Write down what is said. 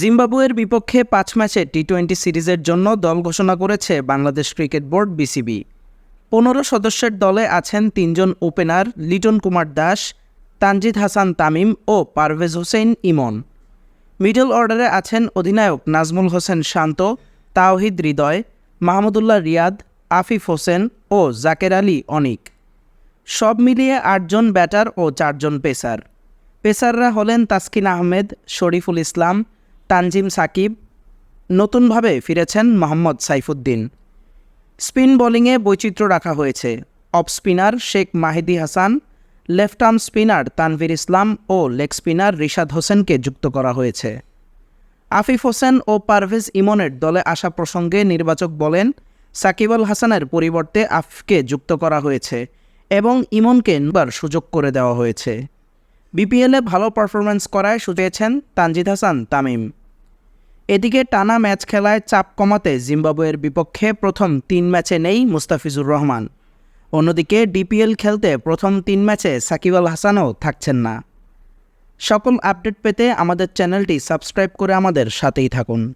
জিম্বাবুয়ের বিপক্ষে পাঁচ ম্যাচে টি টোয়েন্টি সিরিজের জন্য দল ঘোষণা করেছে বাংলাদেশ ক্রিকেট বোর্ড বিসিবি। পনেরো সদস্যের দলে আছেন তিনজন ওপেনার লিটন কুমার দাস, তানজিদ হাসান তামিম ও পারভেজ হোসেন ইমন। মিডল অর্ডারে আছেন অধিনায়ক নাজমুল হোসেন শান্ত, তাওহিদ হৃদয়, মাহমুদুল্লাহ রিয়াদ, আফিফ হোসেন ও জাকের আলী অনিক। সব মিলিয়ে আটজন ব্যাটার ও চারজন পেসার। পেসাররা হলেন তাসকিন আহমেদ, শরীফুল ইসলাম তানজিম সাকিব নতুনভাবে ফিরেছেন মোহাম্মদ সাইফুদ্দিন। স্পিন বোলিংয়ে বৈচিত্র্য রাখা হয়েছে। Off spinner Sheikh Mahedi Hasan, left arm spinner Tanvir Islam ও লেগ স্পিনার রিশাদ হোসেনকে যুক্ত করা হয়েছে। আফিফ হোসেন ও পারভেজ ইমনের দলে আসা প্রসঙ্গে নির্বাচক বলেন, সাকিব আল হাসানের পরিবর্তে আফকে যুক্ত করা হয়েছে এবং ইমনকে নবার সুযোগ করে দেওয়া হয়েছে। বিপিএলে ভালো পারফরম্যান্স করায় সুযোগেছেন তানজিদ হাসান, তামিম। এদিকে টানা ম্যাচ খেলায় চাপ কমাতে জিম্বাবুয়ের বিপক্ষে প্রথম তিন ম্যাচে নেই মুস্তাফিজুর রহমান। অন্যদিকে ডিপিএল খেলতে প্রথম তিন ম্যাচে সাকিব আল হাসানও থাকছেন না। সকল আপডেট পেতে আমাদের চ্যানেলটি সাবস্ক্রাইব করে আমাদের সাথেই থাকুন।